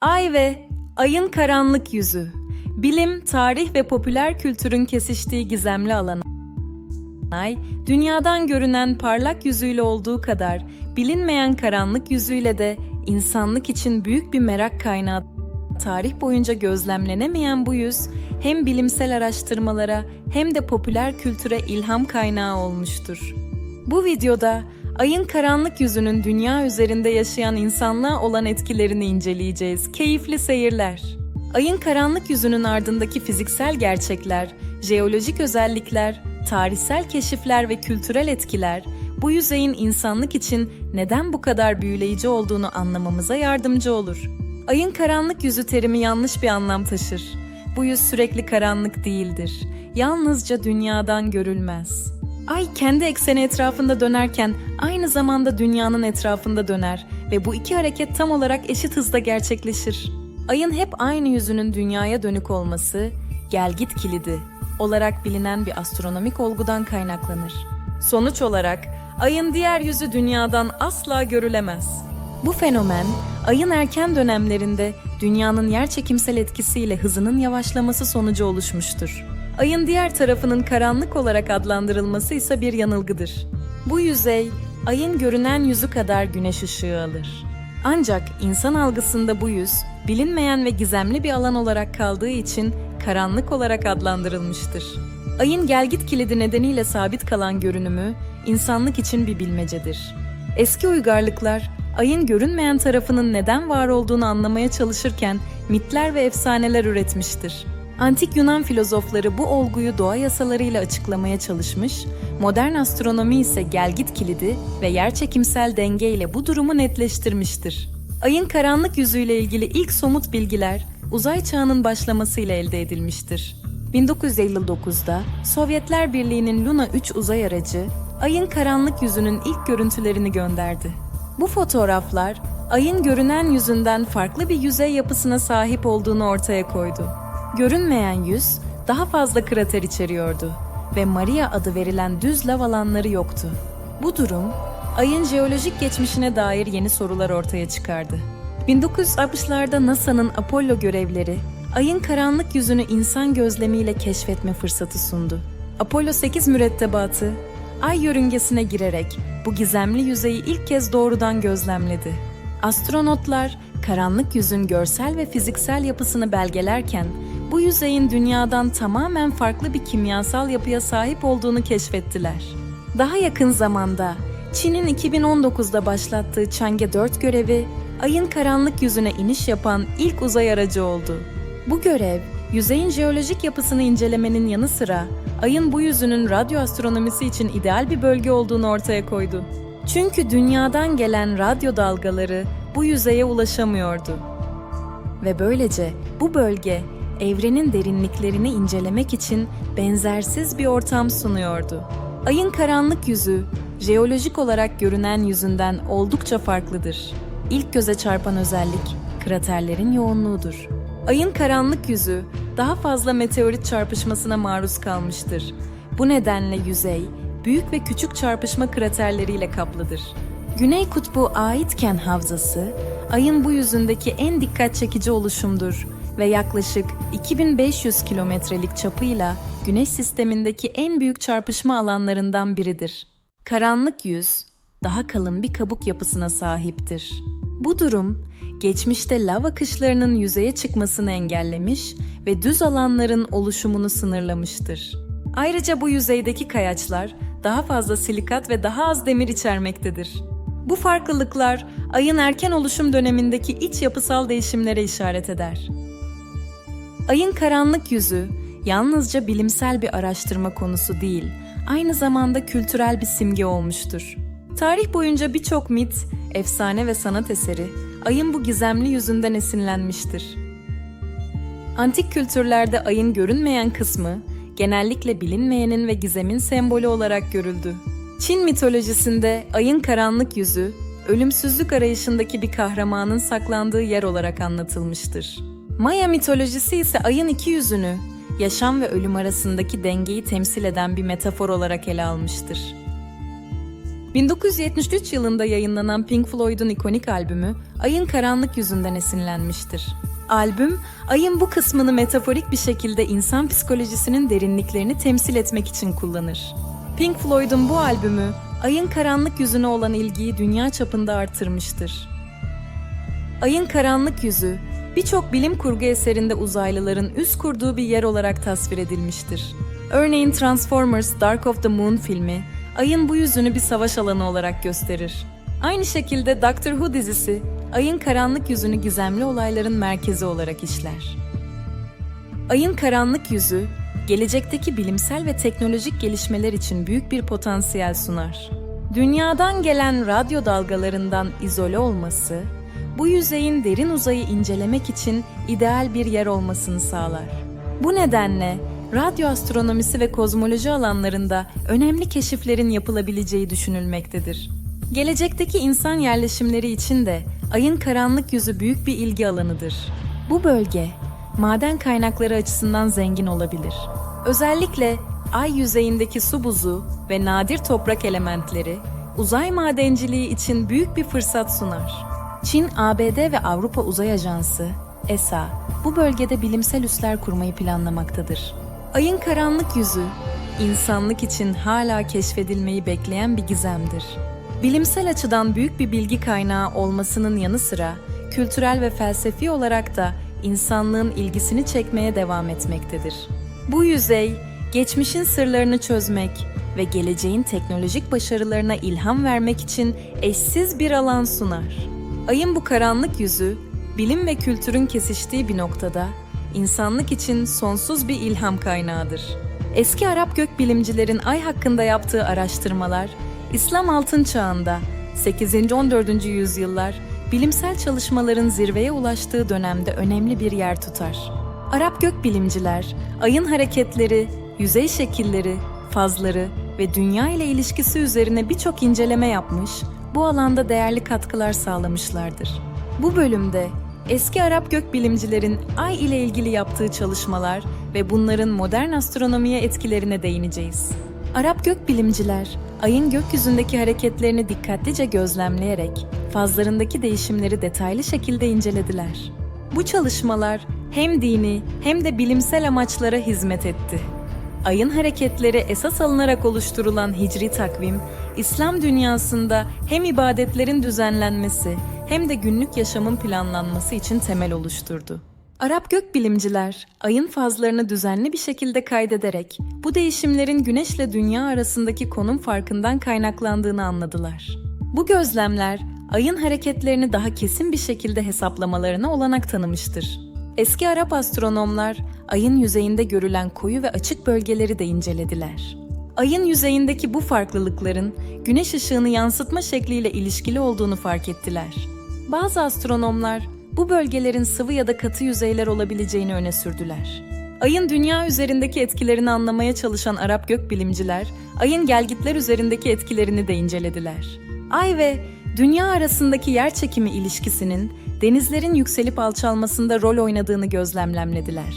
Ay ve ayın karanlık yüzü. Bilim, tarih ve popüler kültürün kesiştiği gizemli alan. Ay, dünyadan görünen parlak yüzüyle olduğu kadar bilinmeyen karanlık yüzüyle de insanlık için büyük bir merak kaynağı. Tarih boyunca gözlemlenemeyen bu yüz hem bilimsel araştırmalara hem de popüler kültüre ilham kaynağı olmuştur. Bu videoda ayın karanlık yüzünün dünya üzerinde yaşayan insanlığa olan etkilerini inceleyeceğiz. Keyifli seyirler. Ayın karanlık yüzünün ardındaki fiziksel gerçekler, jeolojik özellikler, tarihsel keşifler ve kültürel etkiler bu yüzeyin insanlık için neden bu kadar büyüleyici olduğunu anlamamıza yardımcı olur. Ayın karanlık yüzü terimi yanlış bir anlam taşır. Bu yüz sürekli karanlık değildir. Yalnızca dünyadan görülmez. Ay kendi ekseni etrafında dönerken aynı zamanda dünyanın etrafında döner ve bu iki hareket tam olarak eşit hızda gerçekleşir. Ayın hep aynı yüzünün dünyaya dönük olması, gelgit kilidi olarak bilinen bir astronomik olgudan kaynaklanır. Sonuç olarak ayın diğer yüzü dünyadan asla görülemez. Bu fenomen ayın erken dönemlerinde dünyanın yerçekimsel etkisiyle hızının yavaşlaması sonucu oluşmuştur. Ayın diğer tarafının karanlık olarak adlandırılması ise bir yanılgıdır. Bu yüzey ayın görünen yüzü kadar güneş ışığı alır. Ancak insan algısında bu yüz bilinmeyen ve gizemli bir alan olarak kaldığı için karanlık olarak adlandırılmıştır. Ayın gelgit kilidi nedeniyle sabit kalan görünümü insanlık için bir bilmecedir. Eski uygarlıklar ayın görünmeyen tarafının neden var olduğunu anlamaya çalışırken mitler ve efsaneler üretmiştir. Antik Yunan filozofları bu olguyu doğa yasalarıyla açıklamaya çalışmış, modern astronomi ise gelgit kilidi ve yerçekimsel denge ile bu durumu netleştirmiştir. Ayın karanlık yüzüyle ilgili ilk somut bilgiler uzay çağının başlamasıyla elde edilmiştir. 1959'da Sovyetler Birliği'nin Luna 3 uzay aracı ayın karanlık yüzünün ilk görüntülerini gönderdi. Bu fotoğraflar ayın görünen yüzünden farklı bir yüzey yapısına sahip olduğunu ortaya koydu. Görünmeyen yüz daha fazla krater içeriyordu ve Maria adı verilen düz lav alanları yoktu. Bu durum ayın jeolojik geçmişine dair yeni sorular ortaya çıkardı. 1960'larda NASA'nın Apollo görevleri ayın karanlık yüzünü insan gözlemiyle keşfetme fırsatı sundu. Apollo 8 mürettebatı ay yörüngesine girerek bu gizemli yüzeyi ilk kez doğrudan gözlemledi. Astronotlar karanlık yüzün görsel ve fiziksel yapısını belgelerken bu yüzeyin dünyadan tamamen farklı bir kimyasal yapıya sahip olduğunu keşfettiler. Daha yakın zamanda Çin'in 2019'da başlattığı Chang'e 4 görevi ayın karanlık yüzüne iniş yapan ilk uzay aracı oldu. Bu görev yüzeyin jeolojik yapısını incelemenin yanı sıra ayın bu yüzünün radyo astronomisi için ideal bir bölge olduğunu ortaya koydu. Çünkü dünyadan gelen radyo dalgaları bu yüzeye ulaşamıyordu. Ve böylece bu bölge evrenin derinliklerini incelemek için benzersiz bir ortam sunuyordu. Ayın karanlık yüzü, jeolojik olarak görünen yüzünden oldukça farklıdır. İlk göze çarpan özellik, kraterlerin yoğunluğudur. Ayın karanlık yüzü, daha fazla meteorit çarpışmasına maruz kalmıştır. Bu nedenle yüzey, büyük ve küçük çarpışma kraterleriyle kaplıdır. Güney Kutbu Aitken Havzası, ayın bu yüzündeki en dikkat çekici oluşumdur ve yaklaşık 2500 kilometrelik çapıyla Güneş sistemindeki en büyük çarpışma alanlarından biridir. Karanlık yüz, daha kalın bir kabuk yapısına sahiptir. Bu durum, geçmişte lav akışlarının yüzeye çıkmasını engellemiş ve düz alanların oluşumunu sınırlamıştır. Ayrıca bu yüzeydeki kayaçlar daha fazla silikat ve daha az demir içermektedir. Bu farklılıklar ayın erken oluşum dönemindeki iç yapısal değişimlere işaret eder. Ayın karanlık yüzü yalnızca bilimsel bir araştırma konusu değil, aynı zamanda kültürel bir simge olmuştur. Tarih boyunca birçok mit, efsane ve sanat eseri ayın bu gizemli yüzünden esinlenmiştir. Antik kültürlerde ayın görünmeyen kısmı genellikle bilinmeyenin ve gizemin sembolü olarak görüldü. Çin mitolojisinde ayın karanlık yüzü, ölümsüzlük arayışındaki bir kahramanın saklandığı yer olarak anlatılmıştır. Maya mitolojisi ise ayın iki yüzünü, yaşam ve ölüm arasındaki dengeyi temsil eden bir metafor olarak ele almıştır. 1973 yılında yayınlanan Pink Floyd'un ikonik albümü Ayın Karanlık Yüzünden esinlenmiştir. Albüm, ayın bu kısmını metaforik bir şekilde insan psikolojisinin derinliklerini temsil etmek için kullanır. Pink Floyd'un bu albümü, ayın karanlık yüzüne olan ilgiyi dünya çapında artırmıştır. Ayın karanlık yüzü, birçok bilim kurgu eserinde uzaylıların üst kurduğu bir yer olarak tasvir edilmiştir. Örneğin Transformers Dark of the Moon filmi, ayın bu yüzünü bir savaş alanı olarak gösterir. Aynı şekilde Doctor Who dizisi, ayın karanlık yüzünü gizemli olayların merkezi olarak işler. Ayın karanlık yüzü, gelecekteki bilimsel ve teknolojik gelişmeler için büyük bir potansiyel sunar. Dünyadan gelen radyo dalgalarından izole olması, bu yüzeyin derin uzayı incelemek için ideal bir yer olmasını sağlar. Bu nedenle radyo astronomisi ve kozmoloji alanlarında önemli keşiflerin yapılabileceği düşünülmektedir. Gelecekteki insan yerleşimleri için de ayın karanlık yüzü büyük bir ilgi alanıdır. Bu bölge maden kaynakları açısından zengin olabilir. Özellikle ay yüzeyindeki su buzu ve nadir toprak elementleri uzay madenciliği için büyük bir fırsat sunar. Çin, ABD ve Avrupa Uzay Ajansı, ESA, bu bölgede bilimsel üsler kurmayı planlamaktadır. Ayın karanlık yüzü, insanlık için hala keşfedilmeyi bekleyen bir gizemdir. Bilimsel açıdan büyük bir bilgi kaynağı olmasının yanı sıra, kültürel ve felsefi olarak da insanlığın ilgisini çekmeye devam etmektedir. Bu yüzey, geçmişin sırlarını çözmek ve geleceğin teknolojik başarılarına ilham vermek için eşsiz bir alan sunar. Ayın bu karanlık yüzü, bilim ve kültürün kesiştiği bir noktada, insanlık için sonsuz bir ilham kaynağıdır. Eski Arap gökbilimcilerin ay hakkında yaptığı araştırmalar, İslam altın çağında 8. 14. yüzyıllar bilimsel çalışmaların zirveye ulaştığı dönemde önemli bir yer tutar. Arap gökbilimciler, ayın hareketleri, yüzey şekilleri, fazları ve dünya ile ilişkisi üzerine birçok inceleme yapmış, bu alanda değerli katkılar sağlamışlardır. Bu bölümde eski Arap gökbilimcilerin ay ile ilgili yaptığı çalışmalar ve bunların modern astronomiye etkilerine değineceğiz. Arap gökbilimciler, ayın gökyüzündeki hareketlerini dikkatlice gözlemleyerek fazlarındaki değişimleri detaylı şekilde incelediler. Bu çalışmalar hem dini hem de bilimsel amaçlara hizmet etti. Ayın hareketleri esas alınarak oluşturulan hicri takvim, İslam dünyasında hem ibadetlerin düzenlenmesi hem de günlük yaşamın planlanması için temel oluşturdu. Arap gökbilimciler, ayın fazlarını düzenli bir şekilde kaydederek bu değişimlerin güneşle dünya arasındaki konum farkından kaynaklandığını anladılar. Bu gözlemler, ayın hareketlerini daha kesin bir şekilde hesaplamalarına olanak tanımıştır. Eski Arap astronomlar, ayın yüzeyinde görülen koyu ve açık bölgeleri de incelediler. Ayın yüzeyindeki bu farklılıkların güneş ışığını yansıtma şekliyle ilişkili olduğunu fark ettiler. Bazı astronomlar bu bölgelerin sıvı ya da katı yüzeyler olabileceğini öne sürdüler. Ayın dünya üzerindeki etkilerini anlamaya çalışan Arap gökbilimciler, ayın gelgitler üzerindeki etkilerini de incelediler. Ay ve dünya arasındaki yer çekimi ilişkisinin denizlerin yükselip alçalmasında rol oynadığını gözlemlemlediler.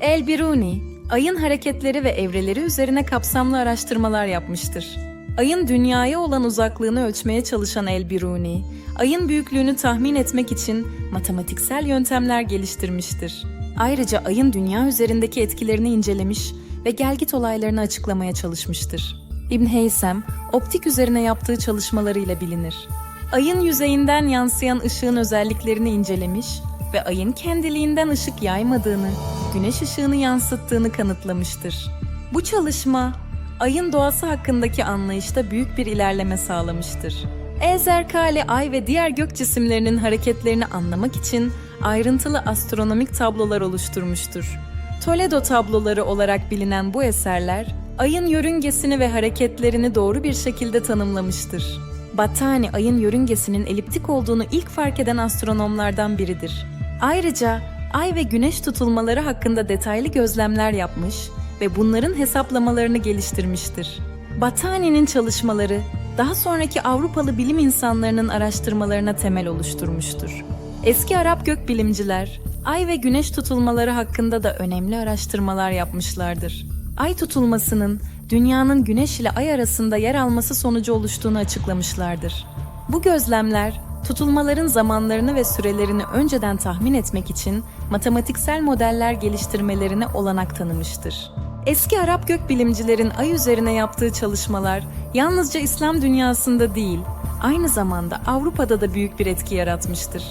El Biruni, ayın hareketleri ve evreleri üzerine kapsamlı araştırmalar yapmıştır. Ayın dünyaya olan uzaklığını ölçmeye çalışan El Biruni, ayın büyüklüğünü tahmin etmek için matematiksel yöntemler geliştirmiştir. Ayrıca ayın dünya üzerindeki etkilerini incelemiş ve gelgit olaylarını açıklamaya çalışmıştır. İbn Heysem, optik üzerine yaptığı çalışmalarıyla bilinir. Ayın yüzeyinden yansıyan ışığın özelliklerini incelemiş ve ayın kendiliğinden ışık yaymadığını, güneş ışığını yansıttığını kanıtlamıştır. Bu çalışma, ayın doğası hakkındaki anlayışta büyük bir ilerleme sağlamıştır. Ezerkale ay ve diğer gök cisimlerinin hareketlerini anlamak için ayrıntılı astronomik tablolar oluşturmuştur. Toledo tabloları olarak bilinen bu eserler, ayın yörüngesini ve hareketlerini doğru bir şekilde tanımlamıştır. Battani ayın yörüngesinin eliptik olduğunu ilk fark eden astronomlardan biridir. Ayrıca ay ve güneş tutulmaları hakkında detaylı gözlemler yapmış ve bunların hesaplamalarını geliştirmiştir. Battani'nin çalışmaları daha sonraki Avrupalı bilim insanlarının araştırmalarına temel oluşturmuştur. Eski Arap gökbilimciler ay ve güneş tutulmaları hakkında da önemli araştırmalar yapmışlardır. Ay tutulmasının Dünyanın Güneş ile Ay arasında yer alması sonucu oluştuğunu açıklamışlardır. Bu gözlemler, tutulmaların zamanlarını ve sürelerini önceden tahmin etmek için matematiksel modeller geliştirmelerine olanak tanımıştır. Eski Arap gökbilimcilerin ay üzerine yaptığı çalışmalar yalnızca İslam dünyasında değil, aynı zamanda Avrupa'da da büyük bir etki yaratmıştır.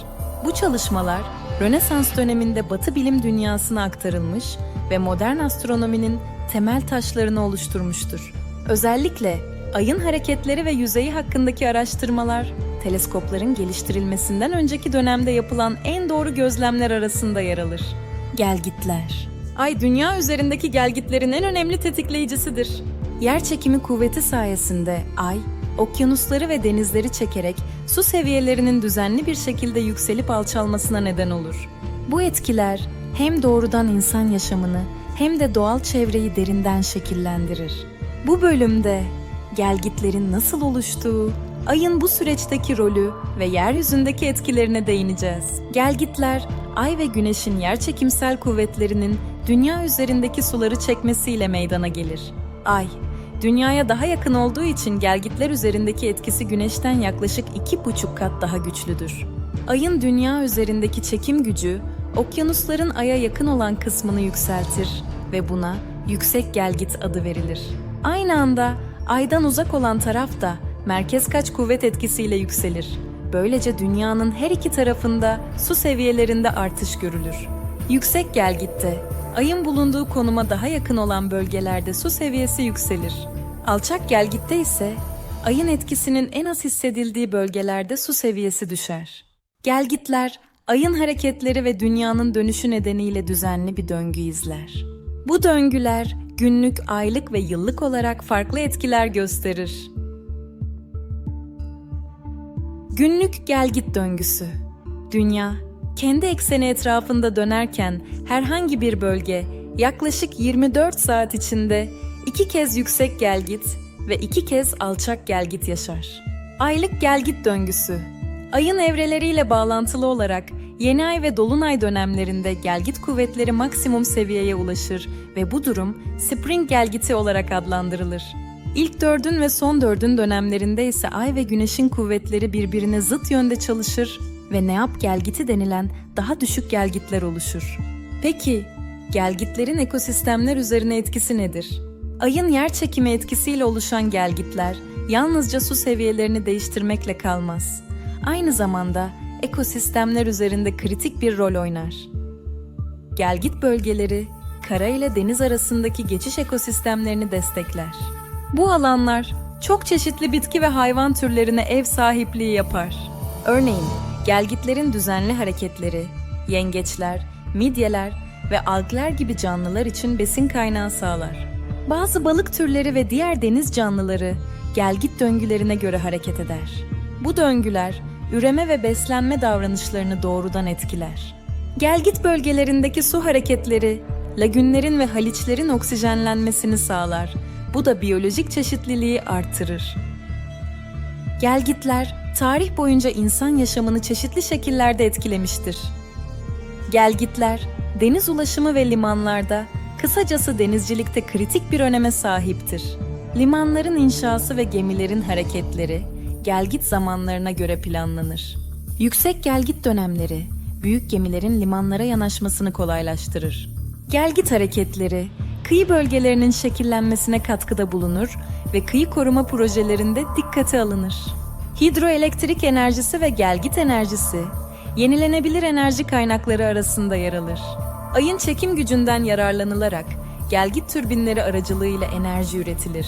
Bu çalışmalar Rönesans döneminde Batı bilim dünyasına aktarılmış ve modern astronominin temel taşlarını oluşturmuştur. Özellikle ayın hareketleri ve yüzeyi hakkındaki araştırmalar teleskopların geliştirilmesinden önceki dönemde yapılan en doğru gözlemler arasında yer alır. Gelgitler Ay dünya üzerindeki gelgitlerin en önemli tetikleyicisidir. Yer çekimi kuvveti sayesinde ay, okyanusları ve denizleri çekerek su seviyelerinin düzenli bir şekilde yükselip alçalmasına neden olur. Bu etkiler hem doğrudan insan yaşamını hem de doğal çevreyi derinden şekillendirir. Bu bölümde gelgitlerin nasıl oluştuğu, ayın bu süreçteki rolü ve yeryüzündeki etkilerine değineceğiz. Gelgitler, ay ve güneşin yerçekimsel kuvvetlerinin dünya üzerindeki suları çekmesiyle meydana gelir. Ay, dünyaya daha yakın olduğu için gelgitler üzerindeki etkisi güneşten yaklaşık iki buçuk kat daha güçlüdür. Ayın dünya üzerindeki çekim gücü, okyanusların aya yakın olan kısmını yükseltir ve buna yüksek gelgit adı verilir. Aynı anda aydan uzak olan taraf da merkez kaç kuvvet etkisiyle yükselir. Böylece dünyanın her iki tarafında su seviyelerinde artış görülür. Yüksek gelgitte ayın bulunduğu konuma daha yakın olan bölgelerde su seviyesi yükselir. Alçak gelgitte ise ayın etkisinin en az hissedildiği bölgelerde su seviyesi düşer. Gelgitler ayın hareketleri ve dünyanın dönüşü nedeniyle düzenli bir döngü izler. Bu döngüler günlük, aylık ve yıllık olarak farklı etkiler gösterir. Günlük gelgit döngüsü. Dünya kendi ekseni etrafında dönerken herhangi bir bölge yaklaşık 24 saat içinde iki kez yüksek gelgit ve iki kez alçak gelgit yaşar. Aylık gelgit döngüsü. Ayın evreleriyle bağlantılı olarak yeni ay ve dolunay dönemlerinde gelgit kuvvetleri maksimum seviyeye ulaşır ve bu durum spring gelgiti olarak adlandırılır. İlk dördün ve son dördün dönemlerinde ise ay ve güneşin kuvvetleri birbirine zıt yönde çalışır ve neap gelgiti denilen daha düşük gelgitler oluşur. Peki, gelgitlerin ekosistemler üzerine etkisi nedir? Ayın yer çekimi etkisiyle oluşan gelgitler yalnızca su seviyelerini değiştirmekle kalmaz. Aynı zamanda ekosistemler üzerinde kritik bir rol oynar. Gelgit bölgeleri, kara ile deniz arasındaki geçiş ekosistemlerini destekler. Bu alanlar çok çeşitli bitki ve hayvan türlerine ev sahipliği yapar. Örneğin, gelgitlerin düzenli hareketleri, yengeçler, midyeler ve algler gibi canlılar için besin kaynağı sağlar. Bazı balık türleri ve diğer deniz canlıları gelgit döngülerine göre hareket eder. Bu döngüler üreme ve beslenme davranışlarını doğrudan etkiler. Gelgit bölgelerindeki su hareketleri, lagünlerin ve haliçlerin oksijenlenmesini sağlar. Bu da biyolojik çeşitliliği artırır. Gelgitler tarih boyunca insan yaşamını çeşitli şekillerde etkilemiştir. Gelgitler deniz ulaşımı ve limanlarda, kısacası denizcilikte kritik bir öneme sahiptir. Limanların inşası ve gemilerin hareketleri gelgit zamanlarına göre planlanır. Yüksek gelgit dönemleri büyük gemilerin limanlara yanaşmasını kolaylaştırır. Gelgit hareketleri kıyı bölgelerinin şekillenmesine katkıda bulunur ve kıyı koruma projelerinde dikkate alınır. Hidroelektrik enerjisi ve gelgit enerjisi yenilenebilir enerji kaynakları arasında yer alır. Ayın çekim gücünden yararlanılarak gelgit türbinleri aracılığıyla enerji üretilir.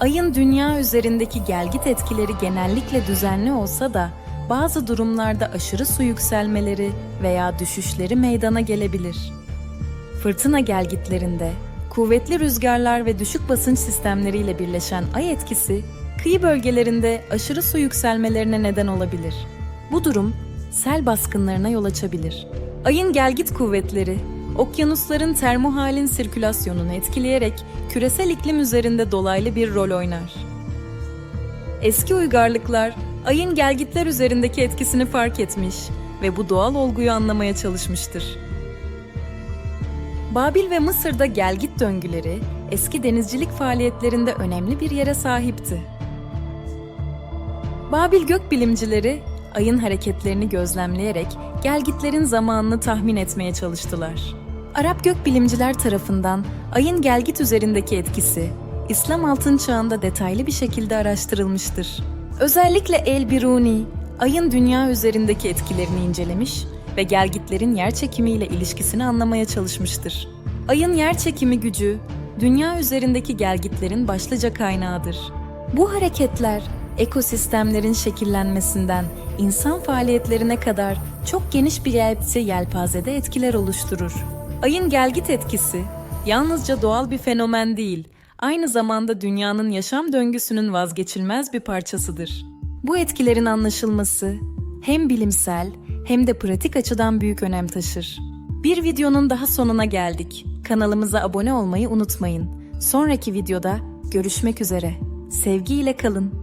Ayın dünya üzerindeki gelgit etkileri genellikle düzenli olsa da bazı durumlarda aşırı su yükselmeleri veya düşüşleri meydana gelebilir. Fırtına gelgitlerinde kuvvetli rüzgarlar ve düşük basınç sistemleriyle birleşen ay etkisi kıyı bölgelerinde aşırı su yükselmelerine neden olabilir. Bu durum sel baskınlarına yol açabilir. Ayın gelgit kuvvetleri okyanusların termohalin sirkülasyonunu etkileyerek küresel iklim üzerinde dolaylı bir rol oynar. Eski uygarlıklar ayın gelgitler üzerindeki etkisini fark etmiş ve bu doğal olguyu anlamaya çalışmıştır. Babil ve Mısır'da gelgit döngüleri eski denizcilik faaliyetlerinde önemli bir yere sahipti. Babil gökbilimcileri ayın hareketlerini gözlemleyerek gelgitlerin zamanını tahmin etmeye çalıştılar. Arap gökbilimciler tarafından ayın gelgit üzerindeki etkisi İslam altın çağında detaylı bir şekilde araştırılmıştır. Özellikle El-Biruni ayın dünya üzerindeki etkilerini incelemiş ve gelgitlerin yer çekimiyle ilişkisini anlamaya çalışmıştır. Ayın yer çekimi gücü dünya üzerindeki gelgitlerin başlıca kaynağıdır. Bu hareketler ekosistemlerin şekillenmesinden insan faaliyetlerine kadar çok geniş bir elbise yelpazede etkiler oluşturur. Ayın gelgit etkisi yalnızca doğal bir fenomen değil, aynı zamanda dünyanın yaşam döngüsünün vazgeçilmez bir parçasıdır. Bu etkilerin anlaşılması hem bilimsel hem de pratik açıdan büyük önem taşır. Bir videonun daha sonuna geldik. Kanalımıza abone olmayı unutmayın. Sonraki videoda görüşmek üzere. Sevgiyle kalın.